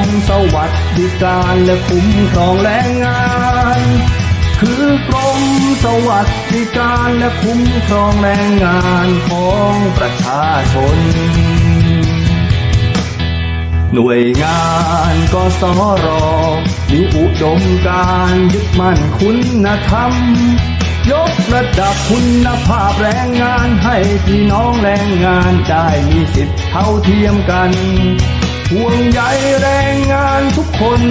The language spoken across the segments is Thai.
มสวัสดิการและคุ้มครองแรงงาน คือกรมสวัสดิการและคุ้มครองแรงงานของประชาชน หน่วยงานกสรมีอุดมการยึดมั่นคุณธรรม ยกระดับคุณภาพแรงงานให้พี่น้องแรงงานได้มีสิทธิเท่าเทียมกัน ห่วงใยแรงงานทุกคน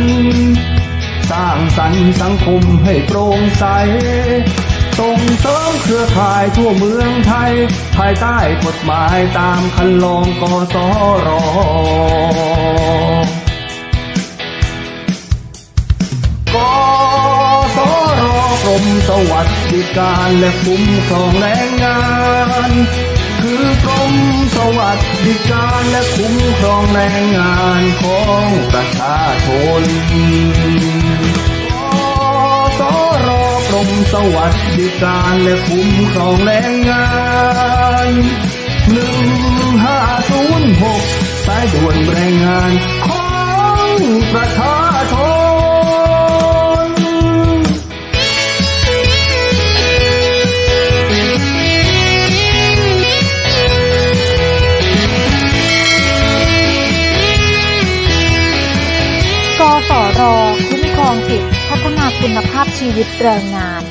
สร้างสรรค์สังคมให้โปร่งใส ส่งเสริมเครือข่ายทั่วเมืองไทย ภายใต้กฎหมายตามคันลองกสรกสรกรมสวัสดิการและคุ้มครองแรงงาน คือกรม วัสดิการและคุ้มครองแรงงานของประชาชนกสรกรมสวัสดิการและคุ้มครองแรงงานหนึ่งห้าศูนย์หกสายด่วนแรงงานขอ ฒนาคุณภาพชีวิตแรงงาน